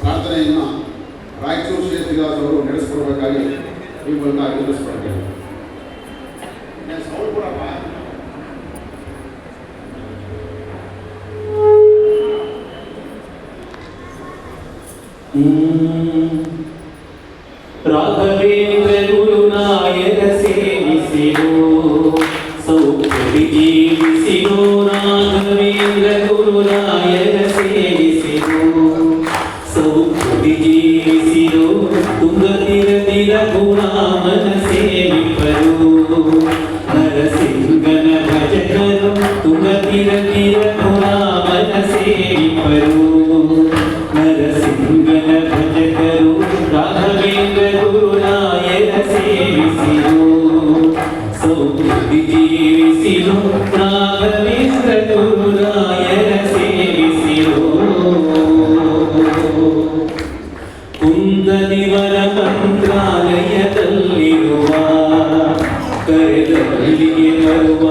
ಪ್ರಾರ್ಥನೆಯನ್ನು ರಾಯಚೂರು ಶ್ರೀನಿವಾಸ್ ಅವರು ನಡೆಸ್ಕೊಡ್ಬೇಕಾಗಿ ಈ ಮೂಲಕ ವಿನಂತಿಸ್ಕೊಳ್ತೇನೆ నేను ಮಂತ್ರಾಲಯದಲ್ಲಿರುವ ಕರೆದಲ್ಲಿಗೆ ಬರುವ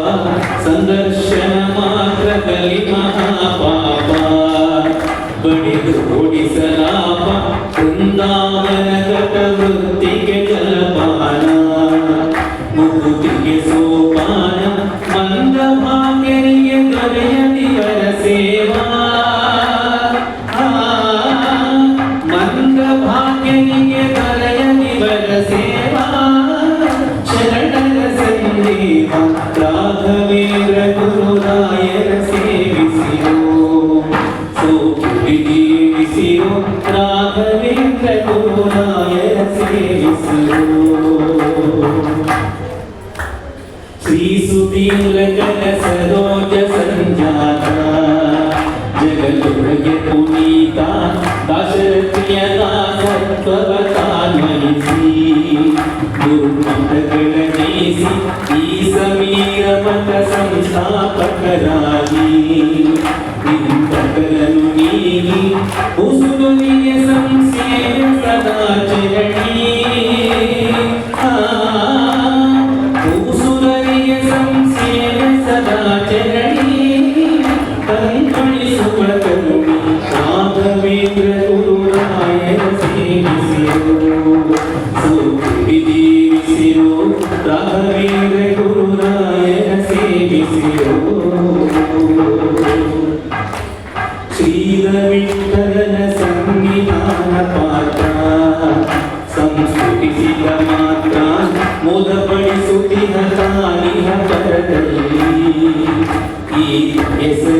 ಸಂದರ್ಶನ ಮಾತ್ರದಲ್ಲಿ ಮಹಾಪಾಪ ಬಡಿದು ಓಡಿಸಲಾಪ ಬೃಂದಾವನ ಘಟ രാഘവേന്ദ്ര ഗുരുനായര സേവിസിയോ സോപുരി വിസിയോ രാഘവേന്ദ്ര ഗുരുനായര സേവിസിയോ ശ്രീസുതീലകന സരോജ സഞ്ജാത ജഗലുഴയ പുനീത ദശരഥ്യനാ സത്വതാൻ മനസീ దుర్మటగణేసి ఈ సమీర మత సంస్థాపకరాజీ ఇంతకలను నీవి ఉసులు నియ సంశయ సదాచరణీ ఉసులనియ సంశయ సదాచరణీ కంపణి సుమతను రాఘవేంద్ర గురురాయ is